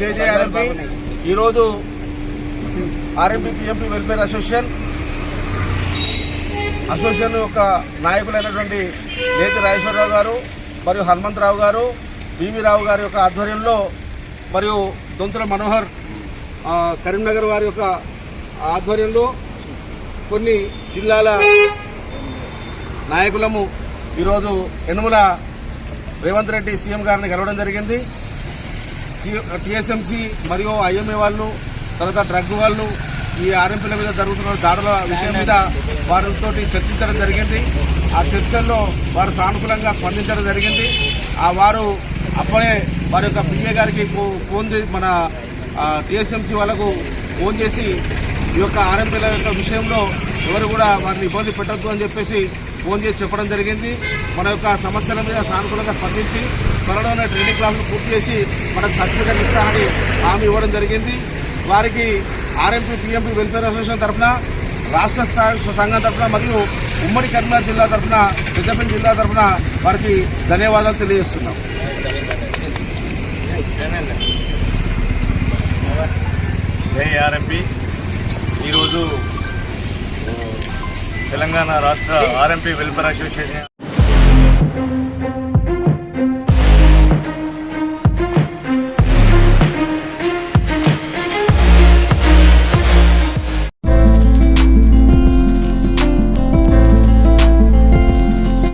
జేజేఆర్ఎంపీ ఈరోజు RMP PMP welfare association association యొక్క నాయకులైనటువంటి నేతి రాజేశ్వరరావు గారు మరియు హనుమంతరావు గారు బివి రావు గారి యొక్క ఆధ్వర్యంలో మరియు దొంతుల మనోహర్ కరీంనగర్ వారి యొక్క ఆధ్వర్యంలో కొన్ని జిల్లాల నాయకులము ఈరోజు యనుమల రేవంత్ రెడ్డి సీఎం గారిని కలవడం జరిగింది. టీఎస్ఎంసీ మరియు ఐఎంఏ వాళ్ళు తర్వాత డ్రగ్ వాళ్ళు ఈ ఆర్ఎంపీల మీద జరుగుతున్న దాడుల విషయం మీద వారితో చర్చించడం జరిగింది. ఆ చర్చల్లో వారు సానుకూలంగా స్పందించడం జరిగింది. ఆ వారు అప్పుడే వారి యొక్క పిఏ గారికి ఫోన్ చేసి మన టీఎస్ఎంసీ వాళ్ళకు ఫోన్ చేసి ఈ యొక్క ఆర్ఎంపీల యొక్క విషయంలో ఎవరు కూడా వారిని ఇబ్బంది పెట్టద్దు అని చెప్పేసి ఫోన్ చేసి చెప్పడం జరిగింది. మన యొక్క సమస్యల మీద సానుకూలంగా స్పందించి త్వరలోనే ట్రైనింగ్ క్లాసులు పూర్తి చేసి మనకు సర్టిఫికెట్ ఇస్తామని హామీ ఇవ్వడం జరిగింది. వారికి ఆర్ఎంపీ పిఎంపీ వెల్ఫేర్ అసోసియేషన్ తరఫున రాష్ట్ర స్థాయి సంఘం తరఫున మరియు ఉమ్మడి కరీంనగర్ జిల్లా తరఫున పెద్దపల్లి జిల్లా తరఫున వారికి ధన్యవాదాలు తెలియజేస్తున్నాం. జేఆర్ఎంపీ ఈరోజు తెలంగాణ రాష్ట్ర ఆర్ఎంపీ వెల్ఫేర్ అసోసియేషన్